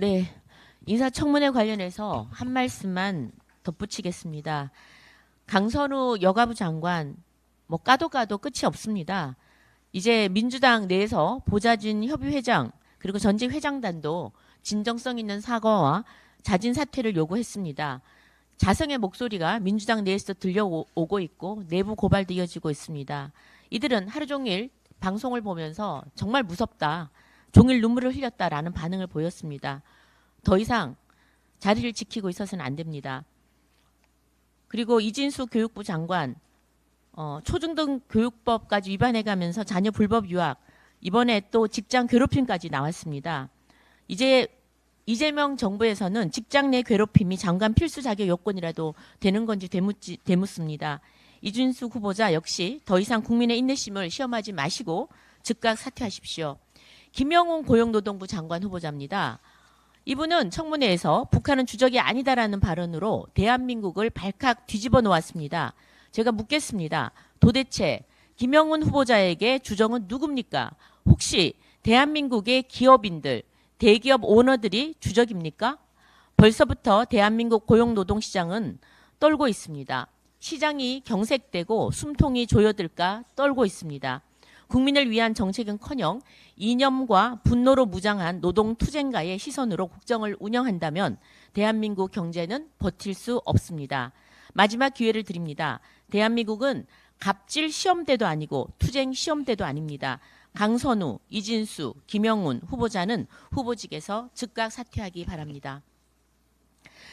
네. 인사청문회 관련해서 한 말씀만 덧붙이겠습니다. 강선우 여가부 장관 뭐 까도 까도 끝이 없습니다. 이제 민주당 내에서 보좌진 협의회장 그리고 전직 회장단도 진정성 있는 사과와 자진 사퇴를 요구했습니다. 자성의 목소리가 민주당 내에서 들려오고 있고 내부 고발도 이어지고 있습니다. 이들은 하루 종일 방송을 보면서 정말 무섭다. 종일 눈물을 흘렸다라는 반응을 보였습니다. 더 이상 자리를 지키고 있어서는 안 됩니다. 그리고 이진수 교육부 장관 어, 초중등 교육법까지 위반해가면서 자녀 불법 유학 이번에 또 직장 괴롭힘까지 나왔습니다. 이제 이재명 정부에서는 직장 내 괴롭힘이 장관 필수 자격 요건이라도 되는 건지 되묻지, 되묻습니다. 이준수 후보자 역시 더 이상 국민의 인내심을 시험하지 마시고 즉각 사퇴하십시오. 김영훈 고용노동부 장관 후보자입니다. 이분은 청문회에서 북한은 주적이 아니다라는 발언으로 대한민국을 발칵 뒤집어 놓았습니다. 제가 묻겠습니다. 도대체 김영훈 후보자에게 주정은 누굽니까? 혹시 대한민국의 기업인들, 대기업 오너들이 주적입니까? 벌써부터 대한민국 고용노동시장은 떨고 있습니다. 시장이 경색되고 숨통이 조여들까 떨고 있습니다. 국민을 위한 정책은커녕 이념과 분노로 무장한 노동 투쟁가의 시선으로 국정을 운영한다면 대한민국 경제는 버틸 수 없습니다. 마지막 기회를 드립니다. 대한민국은 갑질 시험대도 아니고 투쟁 시험대도 아닙니다. 강선우, 이진수, 김영훈 후보자는 후보직에서 즉각 사퇴하기 바랍니다.